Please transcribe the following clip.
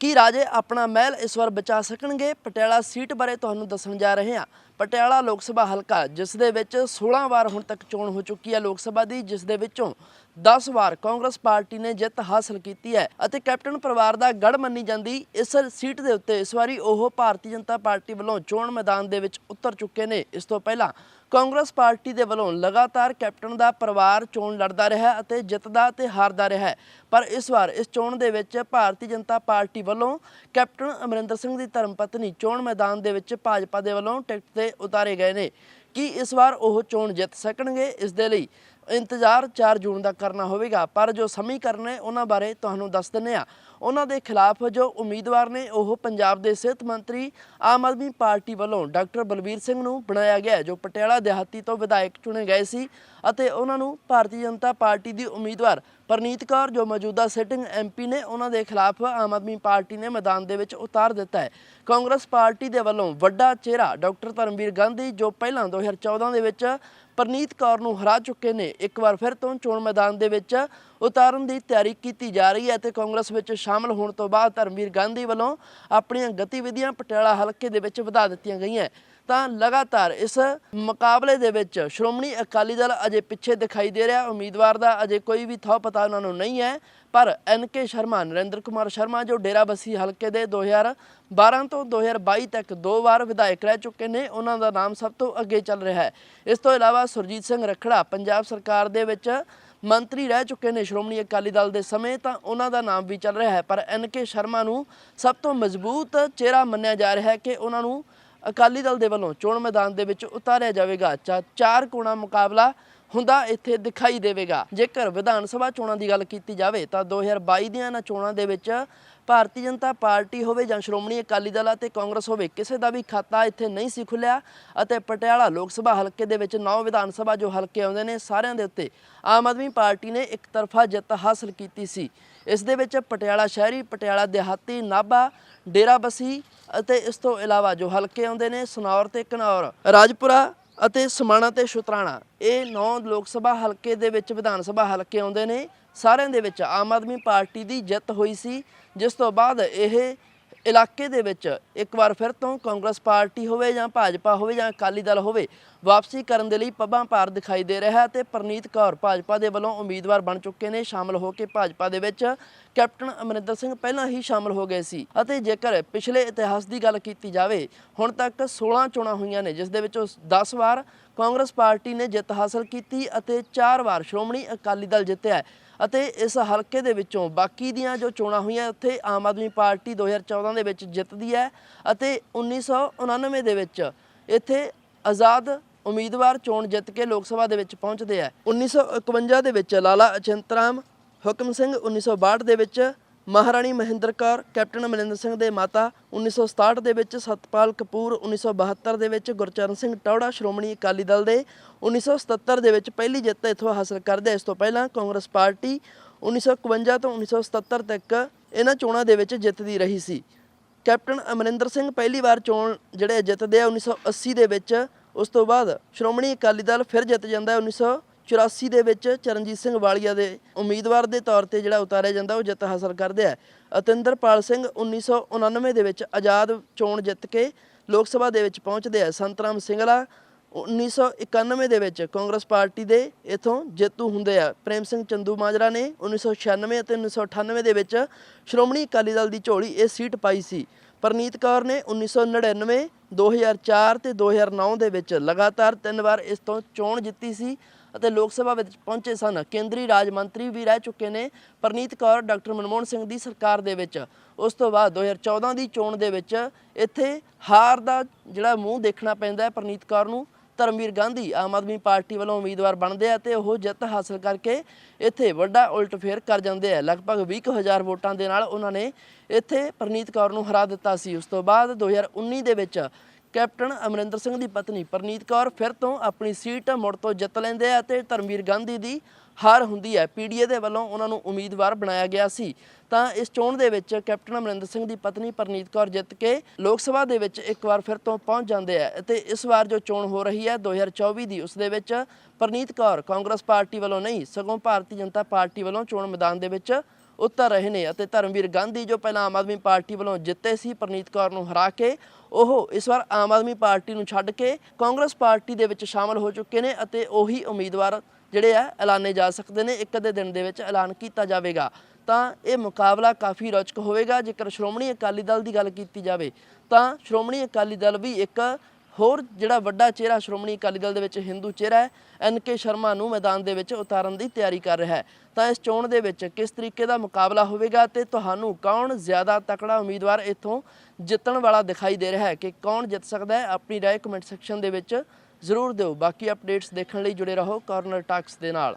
ਕੀ ਰਾਜੇ ਆਪਣਾ ਮਹਿਲ ਇਸ ਵਾਰ ਬਚਾ ਸਕਣਗੇ? ਪਟਿਆਲਾ ਸੀਟ ਬਾਰੇ ਤੁਹਾਨੂੰ ਦੱਸਣ ਜਾ ਰਹੇ ਹਾਂ। ਪਟਿਆਲਾ ਲੋਕ ਸਭਾ ਹਲਕਾ, ਜਿਸ ਦੇ ਵਿੱਚ 16 ਵਾਰ ਹੁਣ ਤੱਕ ਚੋਣ ਹੋ ਚੁੱਕੀ ਹੈ ਲੋਕ ਸਭਾ ਦੀ, ਜਿਸ ਦੇ ਵਿੱਚੋਂ 10 ਵਾਰ ਕਾਂਗਰਸ ਪਾਰਟੀ ਨੇ ਜਿੱਤ ਹਾਸਲ ਕੀਤੀ ਹੈ ਅਤੇ ਕੈਪਟਨ ਪਰਿਵਾਰ ਦਾ ਗੜ ਮੰਨੀ ਜਾਂਦੀ, ਇਸ ਸੀਟ ਦੇ ਉੱਤੇ ਇਸ ਵਾਰੀ ਉਹ ਭਾਰਤੀ ਜਨਤਾ ਪਾਰਟੀ ਵੱਲੋਂ ਚੋਣ ਮੈਦਾਨ ਦੇ ਵਿੱਚ ਉਤਰ ਚੁੱਕੇ ਨੇ। ਇਸ ਤੋਂ ਪਹਿਲਾਂ ਕਾਂਗਰਸ ਪਾਰਟੀ ਦੇ ਵੱਲੋਂ ਲਗਾਤਾਰ ਕੈਪਟਨ ਦਾ ਪਰਿਵਾਰ ਚੋਣ ਲੜਦਾ ਰਿਹਾ ਅਤੇ ਜਿੱਤਦਾ ਤੇ ਹਾਰਦਾ ਰਿਹਾ ਪਰ ਇਸ ਵਾਰ ਇਸ ਚੋਣ ਦੇ ਵਿੱਚ ਭਾਰਤੀ ਜਨਤਾ ਪਾਰਟੀ ਵੱਲੋਂ ਕੈਪਟਨ ਅਮਰਿੰਦਰ ਸਿੰਘ ਦੀ ਧਰਮ ਪਤਨੀ ਚੋਣ ਮੈਦਾਨ ਦੇ ਵਿੱਚ ਭਾਜਪਾ ਦੇ ਵੱਲੋਂ ਟਿਕਟ ਤੇ ਉਤਾਰੇ ਗਏ ਨੇ। ਕੀ ਇਸ ਵਾਰ ਉਹ ਚੋਣ ਜਿੱਤ ਸਕਣਗੇ? ਇਸ ਦੇ ਲਈ ਇੰਤਜ਼ਾਰ 4 ਜੂਨ ਦਾ ਕਰਨਾ ਹੋਵੇਗਾ, ਪਰ ਜੋ ਸਮੀਕਰਨ ਨੇ ਉਹਨਾਂ ਬਾਰੇ ਤੁਹਾਨੂੰ ਦੱਸ ਦਿੰਨੇ ਆ ਉਹਨਾਂ ਦੇ ਖਿਲਾਫ ਜੋ ਉਮੀਦਵਾਰ ਨੇ, ਉਹ ਪੰਜਾਬ ਦੇ ਸਿਹਤ ਮੰਤਰੀ ਆਮ ਆਦਮੀ ਪਾਰਟੀ ਵੱਲੋਂ ਡਾਕਟਰ ਬਲਬੀਰ ਸਿੰਘ ਨੂੰ ਬਣਾਇਆ ਗਿਆ ਜੋ ਪਟਿਆਲਾ ਦਿਹਾਤੀ ਤੋਂ ਵਿਧਾਇਕ ਚੁਣੇ ਗਏ ਸੀ ਅਤੇ ਉਹਨਾਂ ਨੂੰ ਭਾਰਤੀ ਜਨਤਾ ਪਾਰਟੀ ਦੀ ਉਮੀਦਵਾਰ ਪਰਨੀਤ ਕੌਰ, ਜੋ ਮੌਜੂਦਾ ਸਿਟਿੰਗ ਐਮਪੀ ਨੇ, ਉਹਨਾਂ ਦੇ ਖਿਲਾਫ ਆਮ ਆਦਮੀ ਪਾਰਟੀ ਨੇ ਮੈਦਾਨ ਦੇ ਵਿੱਚ ਉਤਾਰ ਦਿੱਤਾ ਹੈ। ਕਾਂਗਰਸ ਪਾਰਟੀ ਦੇ ਵੱਲੋਂ ਵੱਡਾ ਚਿਹਰਾ ਡਾਕਟਰ ਧਰਮਵੀਰ ਗਾਂਧੀ, ਜੋ ਪਹਿਲਾਂ 2014 ਦੇ ਵਿੱਚ ਪਰਨੀਤ ਕੌਰ ਨੂੰ ਹਰਾ ਚੁੱਕੇ ਨੇ। ਇੱਕ ਵਾਰ ਫਿਰ ਤੋਂ ਚੋਣ ਮੈਦਾਨ ਦੇ ਵਿੱਚ ਉਤਾਰਨ ਦੀ ਤਿਆਰੀ ਕੀਤੀ ਜਾ ਰਹੀ ਹੈ ਤੇ ਕਾਂਗਰਸ ਵਿੱਚ ਸ਼ਾਮਲ ਹੋਣ ਤੋਂ ਬਾਅਦ ਧਰਮਵੀਰ ਗਾਂਧੀ ਵੱਲੋਂ ਆਪਣੀਆਂ ਗਤੀਵਿਧੀਆਂ ਪਟਿਆਲਾ ਹਲਕੇ ਦੇ ਵਿੱਚ ਵਧਾ ਦਿੱਤੀਆਂ ਗਈਆਂ। ਤਾਂ ਲਗਾਤਾਰ ਇਸ ਮੁਕਾਬਲੇ ਦੇ ਵਿੱਚ ਸ਼੍ਰੋਮਣੀ ਅਕਾਲੀ ਦਲ ਅਜੇ ਪਿੱਛੇ ਦਿਖਾਈ ਦੇ ਰਿਹਾ। ਉਮੀਦਵਾਰ ਦਾ ਅਜੇ ਕੋਈ ਵੀ ਥਾਂ ਪਤਾ ਉਹਨਾਂ ਨੂੰ ਨਹੀਂ ਹੈ। ਪਰ ਐਨ ਕੇ ਸ਼ਰਮਾ, ਨਰਿੰਦਰ ਕੁਮਾਰ ਸ਼ਰਮਾ ਜੋ ਡੇਰਾਬੱਸੀ ਹਲਕੇ ਦੇ 2012 ਤੋਂ 2022 ਤੱਕ ਦੋ ਵਾਰ ਵਿਧਾਇਕ ਰਹਿ ਚੁੱਕੇ ਨੇ, ਉਹਨਾਂ ਦਾ ਨਾਮ ਸਭ ਤੋਂ ਅੱਗੇ ਚੱਲ ਰਿਹਾ ਹੈ। ਇਸ ਤੋਂ ਇਲਾਵਾ ਸੁਰਜੀਤ ਸਿੰਘ ਰਖੜਾ ਪੰਜਾਬ ਸਰਕਾਰ ਦੇ ਵਿੱਚ ਮੰਤਰੀ ਰਹਿ ਚੁੱਕੇ ਨੇ ਸ਼੍ਰੋਮਣੀ ਅਕਾਲੀ ਦਲ ਦੇ ਸਮੇਂ, ਤਾਂ ਉਹਨਾਂ ਦਾ ਨਾਮ ਵੀ ਚੱਲ ਰਿਹਾ ਹੈ। ਪਰ ਐਨ ਕੇ ਸ਼ਰਮਾ ਨੂੰ ਸਭ ਤੋਂ ਮਜ਼ਬੂਤ ਚਿਹਰਾ ਮੰਨਿਆ ਜਾ ਰਿਹਾ ਹੈ ਕਿ ਉਹਨਾਂ ਨੂੰ ਅਕਾਲੀ ਦਲ ਦੇ ਵੱਲੋਂ ਚੋਣ ਮੈਦਾਨ ਦੇ ਵਿੱਚ ਉਤਾਰਿਆ ਜਾਵੇਗਾ। ਚਾ- ਚਾਰ ਕੋਣਾ ਮੁਕਾਬਲਾ ਹੁੰਦਾ ਇੱਥੇ ਦਿਖਾਈ ਦੇਵੇਗਾ। ਜੇਕਰ ਵਿਧਾਨ ਸਭਾ ਚੋਣਾਂ ਦੀ ਗੱਲ ਕੀਤੀ ਜਾਵੇ, ਤਾਂ 2022 ਦੀਆਂ ਇਹਨਾਂ ਚੋਣਾਂ ਦੇ ਵਿੱਚ ਭਾਰਤੀ ਜਨਤਾ ਪਾਰਟੀ ਹੋਵੇ ਜਾਂ ਸ਼੍ਰੋਮਣੀ ਅਕਾਲੀ ਦਲ ਅਤੇ ਕਾਂਗਰਸ ਹੋਵੇ, ਕਿਸੇ ਦਾ ਵੀ ਖਾਤਾ ਇੱਥੇ ਨਹੀਂ ਸੀ ਖੁੱਲਿਆ ਅਤੇ ਪਟਿਆਲਾ ਲੋਕ ਸਭਾ ਹਲਕੇ ਦੇ ਵਿੱਚ ਨੌ ਵਿਧਾਨ ਸਭਾ ਜੋ ਹਲਕੇ ਆਉਂਦੇ ਨੇ, ਸਾਰਿਆਂ ਦੇ ਉੱਤੇ ਆਮ ਆਦਮੀ ਪਾਰਟੀ ਨੇ ਇੱਕ ਤਰਫਾ ਜਿੱਤ ਹਾਸਲ ਕੀਤੀ ਸੀ। ਇਸ ਦੇ ਵਿੱਚ ਪਟਿਆਲਾ ਸ਼ਹਿਰੀ, ਪਟਿਆਲਾ ਦਿਹਾਤੀ, ਨਾਭਾ, ਡੇਰਾਬੱਸੀ ਅਤੇ ਇਸ ਤੋਂ ਇਲਾਵਾ ਜੋ ਹਲਕੇ ਆਉਂਦੇ ਨੇ, ਸਨੌਰ ਤੇ ਘਨੌਰ, ਰਾਜਪੁਰਾ ਅਤੇ ਸਮਾਣਾ ਤੇ ਸ਼ੁਤਰਾਣਾ। ਇਹ ਨੌ ਲੋਕ ਸਭਾ ਹਲਕੇ ਦੇ ਵਿੱਚ ਵਿਧਾਨ ਸਭਾ ਹਲਕੇ ਆਉਂਦੇ ਨੇ। ਸਾਰਿਆਂ ਦੇ ਵਿੱਚ ਆਮ ਆਦਮੀ ਪਾਰਟੀ ਦੀ ਜਿੱਤ ਹੋਈ ਸੀ। ਜਿਸ ਤੋਂ ਬਾਅਦ ਇਹ ਇਲਾਕੇ ਦੇ ਵਿੱਚ ਇੱਕ ਵਾਰ ਫਿਰ ਤੋਂ ਕਾਂਗਰਸ ਪਾਰਟੀ ਹੋਵੇ ਜਾਂ ਭਾਜਪਾ ਹੋਵੇ ਜਾਂ ਅਕਾਲੀ ਦਲ ਹੋਵੇ, ਵਾਪਸੀ ਕਰਨ ਦੇ ਲਈ ਪੱਬਾਂ ਭਾਰ ਦਿਖਾਈ ਦੇ ਰਿਹਾ ਹੈ ਤੇ ਪ੍ਰਨੀਤ ਕੌਰ ਭਾਜਪਾ ਦੇ ਵੱਲੋਂ ਉਮੀਦਵਾਰ ਬਣ ਚੁੱਕੇ ਨੇ। ਸ਼ਾਮਲ ਹੋ ਕੇ ਭਾਜਪਾ ਦੇ ਵਿੱਚ ਕੈਪਟਨ ਅਮਰਿੰਦਰ ਸਿੰਘ ਪਹਿਲਾਂ ਹੀ ਸ਼ਾਮਲ ਹੋ ਗਏ ਸੀ ਅਤੇ ਜੇਕਰ ਪਿਛਲੇ ਇਤਿਹਾਸ ਦੀ ਗੱਲ ਕੀਤੀ ਜਾਵੇ, ਹੁਣ ਤੱਕ 16 ਚੋਣਾਂ ਹੋਈਆਂ ਨੇ, ਜਿਸ ਦੇ ਵਿੱਚੋਂ 10 ਵਾਰ ਕਾਂਗਰਸ ਪਾਰਟੀ ਨੇ ਜਿੱਤ ਹਾਸਲ ਕੀਤੀ ਅਤੇ 4 ਵਾਰ ਸ਼੍ਰੋਮਣੀ ਅਕਾਲੀ ਦਲ ਜਿੱਤਿਆ ਹੈ। ਅਤੇ ਇਸ ਹਲਕੇ ਦੇ ਵਿੱਚੋਂ ਬਾਕੀ ਦੀਆਂ ਜੋ ਚੋਣਾਂ ਹੋਈਆਂ, ਉੱਥੇ ਆਮ ਆਦਮੀ ਪਾਰਟੀ 2014 ਦੇ ਵਿੱਚ ਜਿੱਤਦੀ ਹੈ ਅਤੇ 1999 ਦੇ ਵਿੱਚ ਇੱਥੇ ਆਜ਼ਾਦ ਉਮੀਦਵਾਰ ਚੋਣ ਜਿੱਤ ਕੇ ਲੋਕ ਸਭਾ ਦੇ ਵਿੱਚ ਪਹੁੰਚਦੇ ਆ 1951 ਦੇ ਵਿੱਚ ਲਾਲਾ ਅਚੰਤਰਾਮ, ਹੁਕਮ ਸਿੰਘ 1962 ਦੇ ਵਿੱਚ ਮਹਾਰਾਣੀ ਮਹਿੰਦਰ ਕੌਰ, ਕੈਪਟਨ ਅਮਰਿੰਦਰ ਸਿੰਘ ਦੇ ਮਾਤਾ 1967 ਦੇ ਵਿੱਚ ਸਤਪਾਲ ਕਪੂਰ 1972 ਦੇ ਵਿੱਚ ਗੁਰਚਰਨ ਸਿੰਘ ਟੌੜਾ, ਸ਼੍ਰੋਮਣੀ ਅਕਾਲੀ ਦਲ ਦੇ 1977 ਦੇ ਵਿੱਚ ਪਹਿਲੀ ਜਿੱਤ ਇੱਥੋਂ ਹਾਸਲ ਕਰਦੇ ਇਸ ਤੋਂ ਪਹਿਲਾਂ ਕਾਂਗਰਸ ਪਾਰਟੀ 1951 ਤੋਂ 1977 ਤੱਕ ਇਹਨਾਂ ਚੋਣਾਂ ਦੇ ਵਿੱਚ ਜਿੱਤਦੀ ਰਹੀ ਸੀ। ਕੈਪਟਨ ਅਮਰਿੰਦਰ ਸਿੰਘ ਪਹਿਲੀ ਵਾਰ ਚੋਣ ਜਿਹੜੇ ਜਿੱਤਦੇ ਆ 1980 ਦੇ ਵਿੱਚ, ਉਸ ਤੋਂ ਬਾਅਦ ਸ਼੍ਰੋਮਣੀ ਅਕਾਲੀ ਦਲ ਫਿਰ ਜਿੱਤ ਜਾਂਦਾ ਹੈ 1984 ਦੇ ਵਿੱਚ ਚਰਨਜੀਤ ਸਿੰਘ ਵਾਲੀਆ ਦੇ ਉਮੀਦਵਾਰ ਦੇ ਤੌਰ ਤੇ ਜਿਹੜਾ ਉਤਾਰਿਆ ਜਾਂਦਾ, ਉਹ ਜਿੱਤ ਹਾਸਲ ਕਰਦੇ ਆ। ਅਤਿੰਦਰਪਾਲ ਸਿੰਘ 1999 ਦੇ ਵਿੱਚ ਆਜ਼ਾਦ ਚੋਣ ਜਿੱਤ ਕੇ ਲੋਕ ਸਭਾ ਦੇ ਵਿੱਚ ਪਹੁੰਚਦੇ ਆ। ਸੰਤਰਾਮ ਸਿੰਘਲਾ 1991 ਦੇ ਵਿੱਚ ਕਾਂਗਰਸ ਪਾਰਟੀ ਦੇ ਇਥੋਂ ਜੇਤੂ ਹੁੰਦੇ ਆ। ਪ੍ਰੇਮ ਸਿੰਘ ਚੰਦੂ ਮਾਜਰਾ ਨੇ 1996 ਅਤੇ 1998 ਦੇ ਵਿੱਚ ਸ਼੍ਰੋਮਣੀ ਅਕਾਲੀ ਦਲ ਦੀ ਝੋਲੀ ਇਹ ਸੀਟ ਪਾਈ ਸੀ। ਪਰਨੀਤ ਕੌਰ ਨੇ 1999 2004 ਤੇ 2009 ਦੇ ਵਿੱਚ ਲਗਾਤਾਰ ਤਿੰਨ ਵਾਰ ਇਸ ਤੋਂ ਚੋਣ ਜਿੱਤੀ ਸੀ। ਅਤੇ ਲੋਕ ਸਭਾ ਵਿੱਚ ਪਹੁੰਚੇ ਸਨ। ਕੇਂਦਰੀ ਰਾਜ ਮੰਤਰੀ ਵੀ ਰਹਿ ਚੁੱਕੇ ਨੇ ਪਰਨੀਤ ਕੌਰ, ਡਾਕਟਰ ਮਨਮੋਹਨ ਸਿੰਘ ਦੀ ਸਰਕਾਰ ਦੇ ਵਿੱਚ। ਉਸ ਤੋਂ ਬਾਅਦ 2014 ਦੀ ਚੋਣ ਦੇ ਵਿੱਚ ਇੱਥੇ ਹਾਰ ਦਾ ਜਿਹੜਾ ਮੂੰਹ ਦੇਖਣਾ ਪੈਂਦਾ ਹੈ ਪਰਨੀਤ ਕੌਰ ਨੂੰ। ਧਰਮਵੀਰ ਗਾਂਧੀ ਆਮ ਆਦਮੀ ਪਾਰਟੀ ਵੱਲੋਂ ਉਮੀਦਵਾਰ ਬਣਦੇ ਆ ਤੇ ਉਹ ਜਿੱਤ ਹਾਸਲ ਕਰਕੇ ਇੱਥੇ ਵੱਡਾ ਉਲਟ ਫੇਰ ਕਰ ਜਾਂਦੇ ਆ। ਲਗਭਗ 20000 ਵੋਟਾਂ ਦੇ ਨਾਲ ਉਹਨਾਂ ਨੇ ਇੱਥੇ ਪ੍ਰਨੀਤ ਕੌਰ ਨੂੰ ਹਰਾ ਦਿੱਤਾ ਸੀ। ਉਸ ਤੋਂ ਬਾਅਦ 2019 ਦੇ ਵਿੱਚ ਕੈਪਟਨ ਅਮਰਿੰਦਰ ਸਿੰਘ ਦੀ ਪਤਨੀ ਪਰਨੀਤ ਕੌਰ ਫਿਰ ਤੋਂ ਆਪਣੀ ਸੀਟ ਮੁੜ ਤੋਂ ਜਿੱਤ ਲੈਂਦੇ ਆ ਤੇ ਧਰਮਵੀਰ ਗਾਂਧੀ ਦੀ ਹਾਰ ਹੁੰਦੀ ਹੈ। ਪੀਡੀਏ ਦੇ ਵੱਲੋਂ ਉਹਨਾਂ ਨੂੰ ਉਮੀਦਵਾਰ ਬਣਾਇਆ ਗਿਆ ਸੀ। ਤਾਂ ਇਸ ਚੋਣ ਦੇ ਵਿੱਚ ਕੈਪਟਨ ਅਮਰਿੰਦਰ ਸਿੰਘ ਦੀ ਪਤਨੀ ਪਰਨੀਤ ਕੌਰ ਜਿੱਤ ਕੇ ਲੋਕ ਸਭਾ ਦੇ ਵਿੱਚ ਇੱਕ ਵਾਰ ਫਿਰ ਤੋਂ ਪਹੁੰਚ ਜਾਂਦੇ ਆ ਅਤੇ ਇਸ ਵਾਰ ਜੋ ਚੋਣ ਹੋ ਰਹੀ ਹੈ 2024 ਦੀ, ਉਸ ਦੇ ਵਿੱਚ ਪਰਨੀਤ ਕੌਰ ਕਾਂਗਰਸ ਪਾਰਟੀ ਵੱਲੋਂ ਨਹੀਂ, ਸਗੋਂ ਭਾਰਤੀ ਜਨਤਾ ਪਾਰਟੀ ਵੱਲੋਂ ਚੋਣ ਮੈਦਾਨ ਦੇ ਵਿੱਚ ਉਤਰ ਰਹੇ ਨੇ ਅਤੇ ਧਰਮਵੀਰ ਗਾਂਧੀ ਜੋ ਪਹਿਲਾਂ ਆਮ ਆਦਮੀ ਪਾਰਟੀ ਵੱਲੋਂ ਜਿੱਤੇ ਸੀ ਪ੍ਰਨੀਤ ਕੌਰ ਨੂੰ ਹਰਾ ਕੇ, ਉਹ ਇਸ ਵਾਰ ਆਮ ਆਦਮੀ ਪਾਰਟੀ ਨੂੰ ਛੱਡ ਕੇ ਕਾਂਗਰਸ ਪਾਰਟੀ ਦੇ ਵਿੱਚ ਸ਼ਾਮਲ ਹੋ ਚੁੱਕੇ ਨੇ ਅਤੇ ਉਹੀ ਉਮੀਦਵਾਰ ਜਿਹੜੇ ਆ, ਐਲਾਨੇ ਜਾ ਸਕਦੇ ਨੇ। ਇੱਕ ਅੱਧੇ ਦਿਨ ਦੇ ਵਿੱਚ ਐਲਾਨ ਕੀਤਾ ਜਾਵੇਗਾ। ਤਾਂ ਇਹ ਮੁਕਾਬਲਾ ਕਾਫੀ ਰੌਚਕ ਹੋਵੇਗਾ। ਜੇਕਰ ਸ਼੍ਰੋਮਣੀ ਅਕਾਲੀ ਦਲ ਦੀ ਗੱਲ ਕੀਤੀ ਜਾਵੇ, ਤਾਂ ਸ਼੍ਰੋਮਣੀ ਅਕਾਲੀ ਦਲ ਵੀ ਇੱਕ ਹੋਰ ਜਿਹੜਾ ਵੱਡਾ ਚਿਹਰਾ ਸ਼੍ਰੋਮਣੀ ਅਕਾਲੀ ਦਲ ਦੇ ਵਿੱਚ ਹਿੰਦੂ ਚਿਹਰਾ ਹੈ ਐਨ ਕੇ ਸ਼ਰਮਾ ਨੂੰ ਮੈਦਾਨ ਦੇ ਵਿੱਚ ਉਤਾਰਨ ਦੀ ਤਿਆਰੀ ਕਰ ਰਿਹਾ ਹੈ। ਤਾਂ ਇਸ ਚੋਣ ਦੇ ਵਿੱਚ ਕਿਸ ਤਰੀਕੇ ਦਾ ਮੁਕਾਬਲਾ ਹੋਵੇਗਾ ਤੇ ਤੁਹਾਨੂੰ ਕੌਣ ਜ਼ਿਆਦਾ ਤਕੜਾ ਉਮੀਦਵਾਰ ਇੱਥੋਂ ਜਿੱਤਣ ਵਾਲਾ ਦਿਖਾਈ ਦੇ ਰਿਹਾ ਹੈ ਕਿ ਕੌਣ ਜਿੱਤ ਸਕਦਾ ਹੈ, ਆਪਣੀ ਰਾਏ ਕਮੈਂਟ ਸੈਕਸ਼ਨ ਦੇ ਵਿੱਚ ਜ਼ਰੂਰ ਦਿਓ। ਬਾਕੀ ਅਪਡੇਟਸ ਦੇਖਣ ਲਈ ਜੁੜੇ ਰਹੋ ਕਾਰਨਰ ਟਾਕਸ ਦੇ ਨਾਲ।